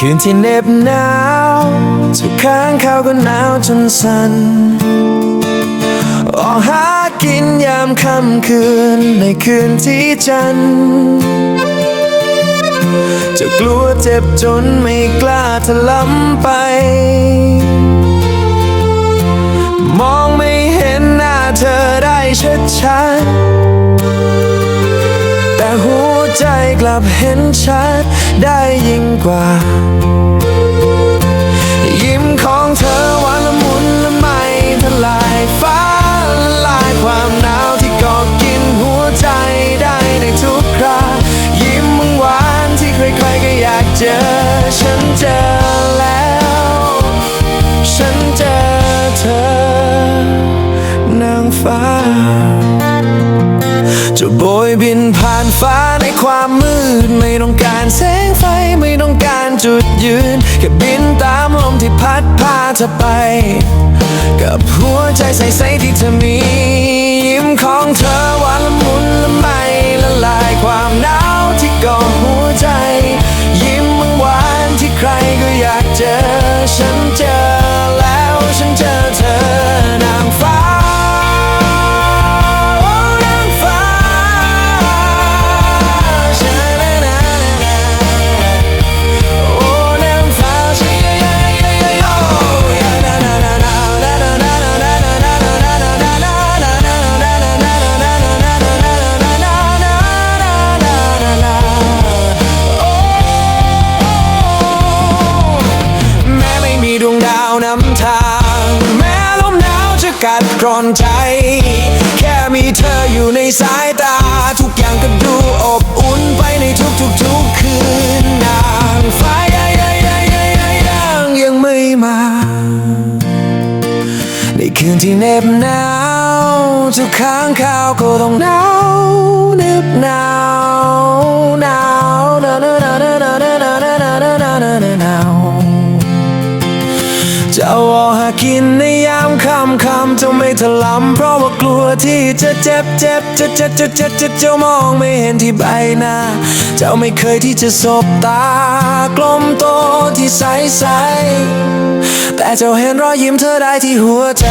คืนที่เหน็บหนาวทุกข้งเขาก็หนาวจนสั่นออกหากินยามค่ำคืนในคืนที่จันทร์จะกลัวเจ็บจนไม่กล้าทะล้ำไป มองไม่เห็นหน้าเธอได้ชัดชัด ใจกลับเห็นชัดได้ยิ่งกว่า ยิ้มของเธอวานละมุนละไมทลายฟ้าละลายความหนาวที่กาะกินหัวใจได้ในทุกครายิ้มมงหวานที่ใครๆก็อยากเจอ ฉันเจอแล้ว ฉันเจอเธอนางฟ้า ยบินผ่านฟ้าในความมืด ไม่ต้องการแสงไฟไม่ต้องการจุดยืน แค่บินตามลมที่พัดพาเธอไป กับหัวใจใสๆที่เธอมี ยิ้มของเธอไว กัดกร่อนใจ แค่มีเธออยู่ในสายตา ทุกอย่างก็ดูอบอุ่นไปในทุกๆทุกคืนนางฟ้ายังยังยังยังยังยังยังไม่มา ในคืนที่เน็บหนาวทุกข้งข่าวก็ต้องหนาวเน็บหนาว จะเอาวอหากินในยามค่ำค่ำจะไม่ถลำเพราะว่ากลัวที่จะเจ็บเจ็บจะจะจะจะจะจะมองไม่เห็นที่ใบหน้า เจ้าไม่เคยที่จะสบตากลมโตที่ใสใสแต่เจ้าเห็นรอยยิ้มเธอได้ที่หัวใจ